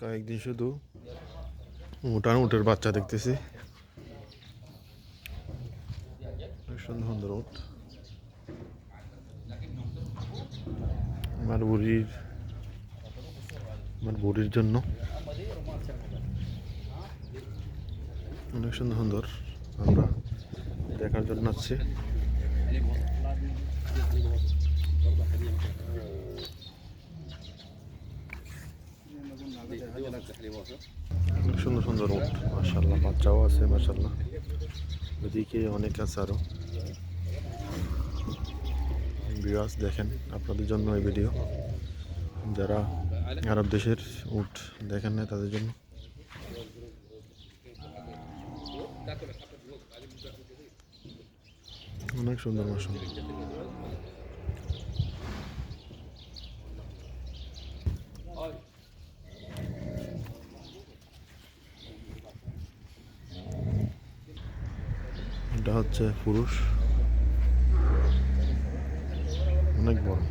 কয়েকদিন শুধু উঠান উটের বাচ্চা দেখতেছি। সুন্দর সুন্দর আমার বুড়ির আমার বুড়ির জন্য। অনেক সুন্দর সুন্দর আমরা দেখার জন্য আসছি। সুন্দর সুন্দর উট মার্শাল্লাহ বাচ্চাও আছে মার্শাল্লাহ ওদিকে অনেক আছে আরও বিরাজ দেখেন আপনাদের জন্য এই ভিডিও যারা আরব দেশের উট দেখেন না তাদের জন্য। অনেক সুন্দর মার্শাল্লাহ এটা হচ্ছে পুরুষ। অনেক বড়।